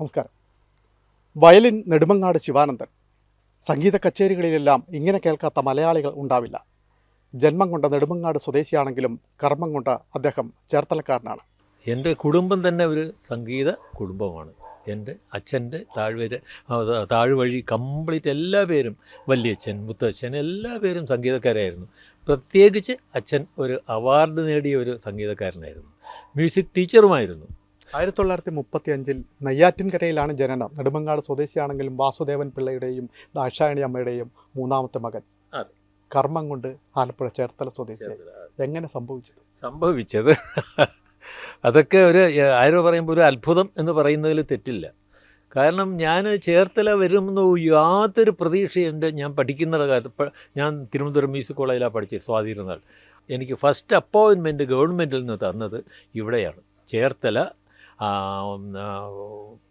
നമസ്കാരം. വയലിൻ നെടുമങ്ങാട് ശിവാനന്ദൻ. സംഗീത കച്ചേരികളിലെല്ലാം ഇങ്ങനെ കേൾക്കാത്ത മലയാളികൾ ഉണ്ടാവില്ല. ജന്മം കൊണ്ട് നെടുമങ്ങാട് സ്വദേശിയാണെങ്കിലും കർമ്മം കൊണ്ട് അദ്ദേഹം ചേർത്തലക്കാരനാണ്. എന്റെ കുടുംബം തന്നെ ഒരു സംഗീത കുടുംബമാണ്. എന്റെ അച്ഛന്റെ താഴ്വര താഴ്വഴി കംപ്ലീറ്റ് എല്ലാ പേരും വല്യച്ഛൻ മുത്തച്ഛൻ എല്ലാ പേരും സംഗീതക്കാരായിരുന്നു. പ്രത്യേകിച്ച് അച്ഛൻ ഒരു അവാർഡ് നേടിയ ഒരു സംഗീതക്കാരനായിരുന്നു. മ്യൂസിക് ടീച്ചറുമായിരുന്നു. ആയിരത്തി തൊള്ളായിരത്തി മുപ്പത്തി അഞ്ചിൽ നെയ്യാറ്റിൻകരയിലാണ് ജനനം. നെടുമങ്ങാട് സ്വദേശിയാണെങ്കിലും വാസുദേവൻ പിള്ളയുടെയും ദാക്ഷായണി അമ്മയുടെയും മൂന്നാമത്തെ മകൻ. കർമ്മം കൊണ്ട് ആലപ്പുഴ ചേർത്തല സ്വദേശി എങ്ങനെ സംഭവിച്ചത്? സംഭവിച്ചത്? അതൊക്കെ ഒരു ആരോ പറയുമ്പോൾ ഒരു അത്ഭുതം എന്ന് പറയുന്നതിൽ തെറ്റില്ല. കാരണം ഞാൻ ചേർത്തല വരുമെന്ന് യാതൊരു പ്രതീക്ഷയും ഞാൻ പഠിക്കുന്ന കാലത്ത് ഞാൻ തിരുവനന്തപുരം മ്യൂസിക് കോളേജിലാണ് പഠിച്ചത് സ്വാധീനനാൾ എനിക്ക് ഫസ്റ്റ് അപ്പോയിൻമെന്റ് ഗവൺമെന്റിൽ നിന്ന് തന്നത് ഇവിടെയാണ്. ചേർത്തല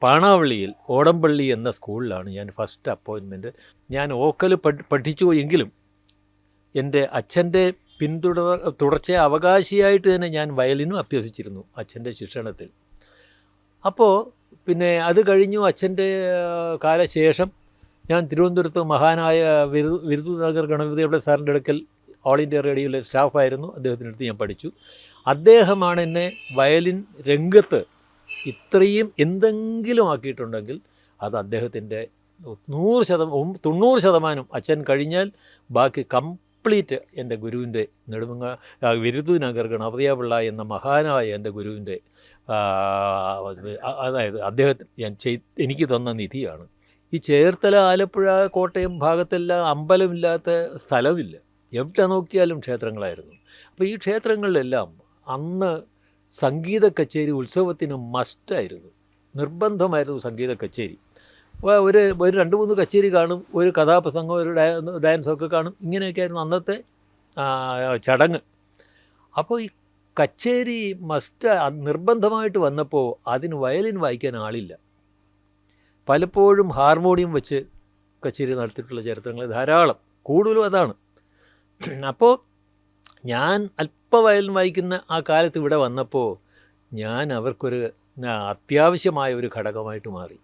പാണാവള്ളിയിൽ ഓടംപള്ളി എന്ന സ്കൂളിലാണ് ഞാൻ ഫസ്റ്റ് അപ്പോയിൻമെന്റ് ഞാൻ ഓക്കൽ പഠി പഠിച്ചു എങ്കിലും എന്റെ അച്ഛന്റെ പിന്തുടർ തുടർച്ച അവകാശിയായിട്ട് തന്നെ ഞാൻ വയലിനും അഭ്യസിച്ചിരുന്നു അച്ഛന്റെ ശിക്ഷണത്തിൽ. അപ്പോൾ പിന്നെ അത് കഴിഞ്ഞു അച്ഛന്റെ കാലശേഷം ഞാൻ തിരുവനന്തപുരത്ത് മഹാനായ വിരു വിരുദു നഗർ ഗണപതിയുടെ സാറിന്റെ അടുക്കൽ ഓൾ ഇന്ത്യ റേഡിയോയിലെ സ്റ്റാഫായിരുന്നു. അദ്ദേഹത്തിന്റെ അടുത്ത് ഞാൻ പഠിച്ചു. അദ്ദേഹമാണ് എന്നെ വയലിൻ രംഗത്ത് ഇത്രയും എന്തെങ്കിലും ആക്കിയിട്ടുണ്ടെങ്കിൽ അത് അദ്ദേഹത്തിന്റെ നൂറ് ശതമാനം തൊണ്ണൂറ് ശതമാനം അച്ഛൻ കഴിഞ്ഞാൽ ബാക്കി കംപ്ലീറ്റ് എന്റെ ഗുരുവിന്റെ നെടുമങ്ങ ആ, വിരുദു നഗർ ഗണപതിയാപിള്ള എന്ന മഹാനായ എന്റെ ഗുരുവിന്റെ അതായത് അദ്ദേഹത്തിന് ഞാൻ ചെയ് എനിക്ക് തന്ന നിധിയാണ്. ഈ ചേർത്തല ആലപ്പുഴ കോട്ടയം ഭാഗത്തെല്ലാം അമ്പലമില്ലാത്ത സ്ഥലമില്ല. എവിടെ നോക്കിയാലും ക്ഷേത്രങ്ങളായിരുന്നു. അപ്പോൾ ഈ ക്ഷേത്രങ്ങളിലെല്ലാം അന്ന് സംഗീത കച്ചേരി ഉത്സവത്തിന് മസ്റ്റായിരുന്നു നിർബന്ധമായിരുന്നു സംഗീത കച്ചേരി. ഒരു ഒരു രണ്ട് മൂന്ന് കച്ചേരി കാണും ഒരു കഥാപ്രസംഗം ഒരു ഡാൻസൊക്കെ കാണും ഇങ്ങനെയൊക്കെ ആയിരുന്നു അന്നത്തെ ചടങ്ങ്. അപ്പോൾ ഈ കച്ചേരി മസ്റ്റ് നിർബന്ധമായിട്ട് വന്നപ്പോൾ അതിന് വയലിൻ വായിക്കാൻ ആളില്ല. പലപ്പോഴും ഹാർമോണിയം വെച്ച് കച്ചേരി നടത്തിയിട്ടുള്ള ചരിത്രങ്ങൾ ധാരാളം കൂടുതലും അതാണ്. അപ്പോൾ ഞാൻ അല്പവയലും വായിക്കുന്ന ആ കാലത്ത് ഇവിടെ വന്നപ്പോൾ ഞാൻ അവർക്കൊരു അത്യാവശ്യമായ ഒരു ഘടകമായിട്ട് മാറി.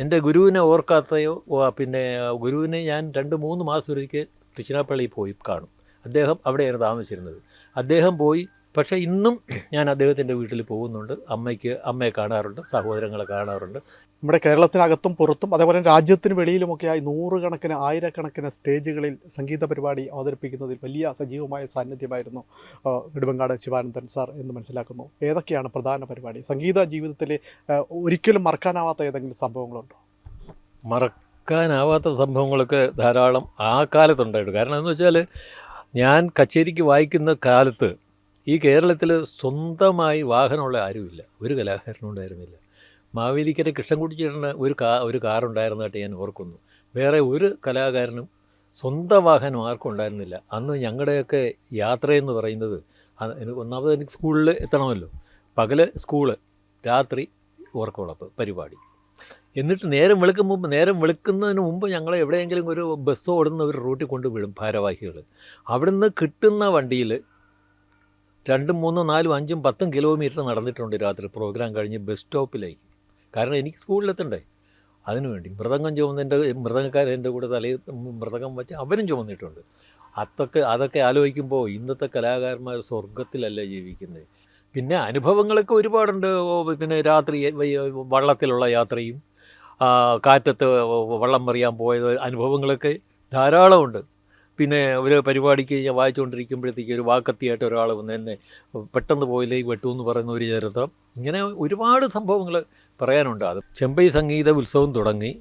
എന്റെ ഗുരുവിനെ ഓർക്കാത്തയോ പിന്നെ ഗുരുവിനെ ഞാൻ രണ്ട് മൂന്ന് മാസം ഒരിക്കൽ തിരുച്ചിനാപ്പള്ളിയിൽ പോയി കാണും. അദ്ദേഹം അവിടെയാണ് താമസിച്ചിരുന്നത്. അദ്ദേഹം പോയി പക്ഷേ ഇന്നും ഞാൻ അദ്ദേഹത്തിന്റെ വീട്ടിൽ പോകുന്നുണ്ട്. അമ്മയ്ക്ക് അമ്മയെ കാണാറുണ്ട് സഹോദരങ്ങളെ കാണാറുണ്ട്. നമ്മുടെ കേരളത്തിനകത്തും പുറത്തും അതേപോലെ രാജ്യത്തിന് വെളിയിലുമൊക്കെയായി നൂറുകണക്കിന് ആയിരക്കണക്കിന് സ്റ്റേജുകളിൽ സംഗീത പരിപാടി അവതരിപ്പിക്കുന്നതിൽ വലിയ സജീവമായ സാന്നിധ്യമായിരുന്നു നെടുമങ്ങാട് ശിവാനന്ദൻ സാർ എന്ന് മനസ്സിലാക്കുന്നു. ഏതൊക്കെയാണ് പ്രധാന പരിപാടി? സംഗീത ജീവിതത്തിലെ ഒരിക്കലും മറക്കാനാവാത്ത ഏതെങ്കിലും സംഭവങ്ങളുണ്ടോ? മറക്കാനാവാത്ത സംഭവങ്ങളൊക്കെ ധാരാളം ആ കാലത്തുണ്ടായിരുന്നു കാരണം എന്ന് വെച്ചാൽ ഞാൻ കച്ചേരിക്ക് വായിക്കുന്ന കാലത്ത് ഈ കേരളത്തിൽ സ്വന്തമായി വാഹനമുള്ള ആരുമില്ല. ഒരു കലാകാരനും ഉണ്ടായിരുന്നില്ല. മാവേലിക്കര കൃഷ്ണൻകുട്ടി ചേട്ടന് ഒരു കാ ഒരു കാറുണ്ടായിരുന്നതായിട്ട് ഞാൻ ഓർക്കുന്നു. വേറെ ഒരു കലാകാരനും സ്വന്തം വാഹനം ആർക്കും ഉണ്ടായിരുന്നില്ല. അന്ന് ഞങ്ങളുടെയൊക്കെ യാത്രയെന്ന് പറയുന്നത് ഒന്നാമത് എനിക്ക് സ്കൂളിൽ എത്തണമല്ലോ. പകൽ സ്കൂൾ രാത്രി ഓർക്കുളപ്പ് പരിപാടി. എന്നിട്ട് നേരം വെളുക്കും മുമ്പ് നേരം വെളുക്കുന്നതിന് മുമ്പ് ഞങ്ങളെ എവിടെയെങ്കിലും ഒരു ബസ് ഓടുന്ന ഒരു റൂട്ടിൽ കൊണ്ടുവിടും ഭാരവാഹികൾ അവിടുന്ന് കിട്ടുന്ന വണ്ടിയിൽ രണ്ടും മൂന്നും നാലും അഞ്ചും പത്തും കിലോമീറ്റർ നടന്നിട്ടുണ്ട് രാത്രി പ്രോഗ്രാം കഴിഞ്ഞ് ബസ് സ്റ്റോപ്പിലേക്ക് കാരണം എനിക്ക് സ്കൂളിലെത്തണ്ടേ അതിനുവേണ്ടി മൃദംഗം ചുമന്നതിന്റെ മൃദംഗക്കാരൻ എന്റെ കൂടെ തലയിൽ മൃദംഗം വെച്ച് അവരും ചുമന്നിട്ടുണ്ട്. അതൊക്കെ അതൊക്കെ ആലോചിക്കുമ്പോൾ ഇന്നത്തെ കലാകാരന്മാർ സ്വർഗത്തിലല്ല ജീവിക്കുന്നത് പിന്നെ അനുഭവങ്ങളൊക്കെ ഒരുപാടുണ്ട്. പിന്നെ രാത്രി വള്ളത്തിലുള്ള യാത്രയും കാറ്റത്ത് വള്ളം മറിയാൻ പോയത് അനുഭവങ്ങളൊക്കെ ധാരാളമുണ്ട്. പിന്നെ ഒരു പരിപാടിക്ക് ഞാൻ വായിച്ചുകൊണ്ടിരിക്കുമ്പോഴത്തേക്ക് ഒരു വാക്കത്തിയായിട്ട് ഒരാൾ വന്ന് എന്നെ പെട്ടെന്ന് പോയില്ലേ വെട്ടു എന്ന് പറയുന്ന ഒരു ചരിത്രം. ഇങ്ങനെ ഒരുപാട് സംഭവങ്ങൾ പറയാനുണ്ട്. അത് ചെമ്പൈ സംഗീത ഉത്സവം തുടങ്ങി.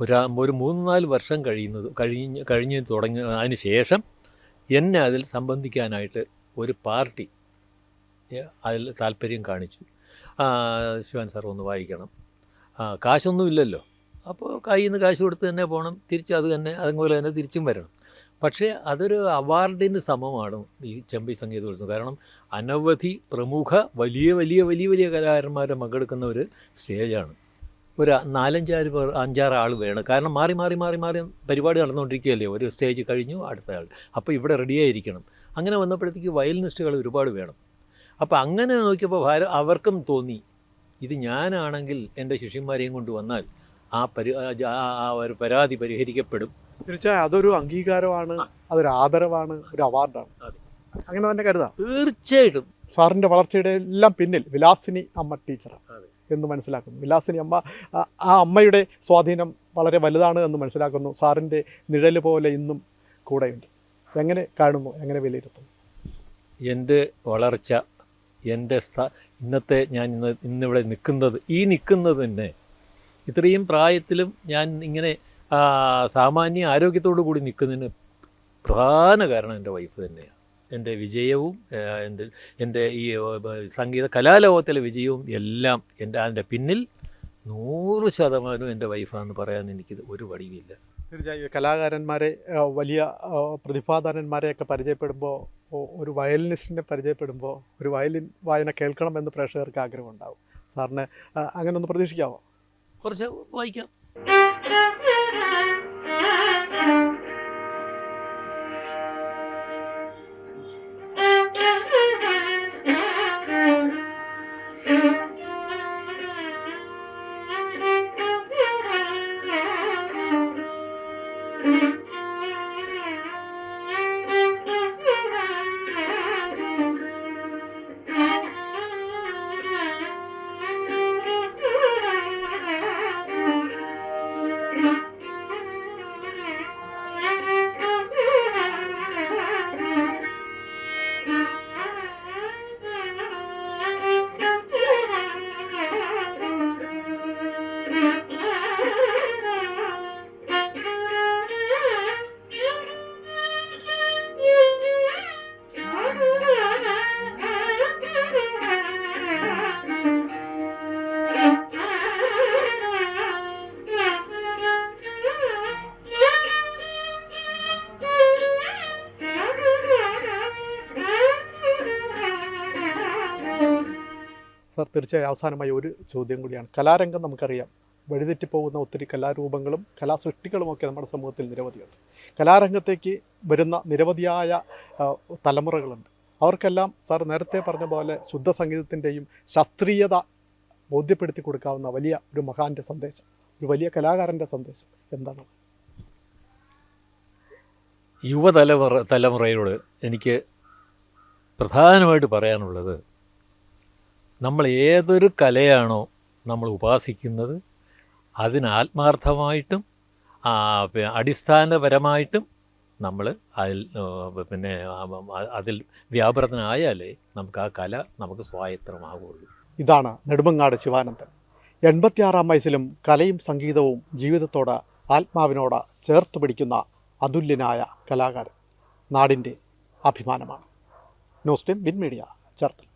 ഒരു ഒരു മൂന്ന് നാല് വർഷം കഴിയുന്നത് കഴിഞ്ഞ് കഴിഞ്ഞ് തുടങ്ങി അതിന് ശേഷം എന്നെ അതിൽ സംബന്ധിക്കാനായിട്ട് ഒരു പാർട്ടി അതിൽ താല്പര്യം കാണിച്ചു. ശിവൻ സാർ ഒന്ന് വായിക്കണം. കാശൊന്നുമില്ലല്ലോ അപ്പോൾ കയ്യിൽ നിന്ന് കാശ് കൊടുത്ത് തന്നെ പോകണം തിരിച്ച് അത് തന്നെ അതുപോലെ തന്നെ തിരിച്ചും വരണം. പക്ഷേ അതൊരു അവാർഡിന് സമമാണ് ഈ ചെമ്പൈ സംഗീതോത്സവം. കാരണം അനവധി പ്രമുഖ വലിയ വലിയ വലിയ വലിയ കലാകാരന്മാരെ പങ്കെടുക്കുന്ന ഒരു സ്റ്റേജാണ്. ഒരു നാലഞ്ചാറ് പേർ അഞ്ചാറ് ആൾ വേണം. കാരണം മാറി മാറി മാറി മാറി പരിപാടി നടന്നുകൊണ്ടിരിക്കുകയല്ലേ? ഒരു സ്റ്റേജ് കഴിഞ്ഞു അടുത്ത ആൾ അപ്പോൾ ഇവിടെ റെഡിയായിരിക്കണം. അങ്ങനെ വന്നപ്പോഴത്തേക്ക് വയലിനിസ്റ്റുകൾ ഒരുപാട് വേണം. അപ്പോൾ അങ്ങനെ നോക്കിയപ്പോൾ ഭാര അവർക്കും തോന്നി ഇത് ഞാനാണെങ്കിൽ എന്റെ ശിഷ്യന്മാരെയും കൊണ്ട് വന്നാൽ ആ പരി ആ ഒരു പരാതി പരിഹരിക്കപ്പെടും. തീർച്ചയായും അതൊരു അംഗീകാരമാണ് അതൊരു ആദരവാണ് ഒരു അവാർഡാണ്. അങ്ങനെ തന്നെ കരുതാം. തീർച്ചയായിട്ടും. സാറിന്റെ വളർച്ചയുടെ എല്ലാം പിന്നിൽ വിലാസിനി അമ്മ ടീച്ചറാണ് എന്ന് മനസ്സിലാക്കുന്നു. വിലാസിനി അമ്മ ആ- ആ അമ്മയുടെ സ്വാധീനം വളരെ വലുതാണ് എന്ന് മനസ്സിലാക്കുന്നു. സാറിന്റെ നിഴൽ പോലെ ഇന്നും കൂടെയുണ്ട്. എങ്ങനെ കാണുന്നു? എങ്ങനെ വിലയിരുത്തുന്നു? എന്റെ വളർച്ച എന്റെ സ്ഥ ഇന്നത്തെ ഞാൻ ഇന്ന് ഇന്നിവിടെ നിൽക്കുന്നത് ഈ നിൽക്കുന്നത് തന്നെ ഇത്രയും പ്രായത്തിലും ഞാൻ ഇങ്ങനെ സാമാന്യ ആരോഗ്യത്തോടു കൂടി നിൽക്കുന്നതിന് പ്രധാന കാരണം എന്റെ വൈഫ് തന്നെയാണ്. എന്റെ വിജയവും എന്റെ എന്റെ ഈ സംഗീത കലാലോകത്തിലെ വിജയവും എല്ലാം എന്റെ അതിന്റെ പിന്നിൽ നൂറ് ശതമാനവും എന്റെ വൈഫാന്ന് പറയാൻ എനിക്ക് ഒരു വടിയുമില്ല തീർച്ചയായും കലാകാരന്മാരെ വലിയ പ്രതിഭാധാരന്മാരെയൊക്കെ പരിചയപ്പെടുമ്പോൾ ഒരു വയലിനിസ്റ്റിനെ പരിചയപ്പെടുമ്പോൾ ഒരു വയലിൻ വായന കേൾക്കണമെന്ന് പ്രേക്ഷകർക്ക് ആഗ്രഹമുണ്ടാവും. സാറിന് അങ്ങനെ ഒന്ന് പ്രതീക്ഷിക്കാമോ? കുറച്ച് വായിക്കാം. സാർ തീർച്ചയായും അവസാനമായി ഒരു ചോദ്യം കൂടിയാണ്. കലാരംഗം നമുക്കറിയാം. വഴിതെറ്റിപ്പോകുന്ന ഒത്തിരി കലാരൂപങ്ങളും കലാസൃഷ്ടികളുമൊക്കെ നമ്മുടെ സമൂഹത്തിൽ നിരവധിയുണ്ട്. കലാരംഗത്തേക്ക് വരുന്ന നിരവധിയായ തലമുറകളുണ്ട്. അവർക്കെല്ലാം സാർ നേരത്തെ പറഞ്ഞ പോലെ ശുദ്ധ സംഗീതത്തിന്റെയും ശാസ്ത്രീയത ബോധ്യപ്പെടുത്തി കൊടുക്കാവുന്ന വലിയ ഒരു മഹാന്റെ സന്ദേശം ഒരു വലിയ കലാകാരന്റെ സന്ദേശം എന്താണ്? യുവതലമുറ തലമുറയോട് എനിക്ക് പ്രധാനമായിട്ട് പറയാനുള്ളത് നമ്മൾ ഏതൊരു കലയാണോ നമ്മൾ ഉപാസിക്കുന്നത് അതിന് ആത്മാർത്ഥമായിട്ടും ആ, അടിസ്ഥാനപരമായിട്ടും നമ്മൾ അതിൽ പിന്നെ അതിൽ വ്യാപൃതനായാലേ നമുക്ക് ആ കല നമുക്ക് സ്വായത്തമാകുള്ളൂ ഇതാണ് നെടുമങ്ങാട് ശിവാനന്ദൻ. എൺപത്തിയാറാം വയസ്സിലും കലയും സംഗീതവും ജീവിതത്തോട് ആത്മാവിനോട് ചേർത്ത് പിടിക്കുന്ന അതുല്യനായ കലാകാരൻ. നാടിന്റെ അഭിമാനമാണ്. News time win media Cherthala.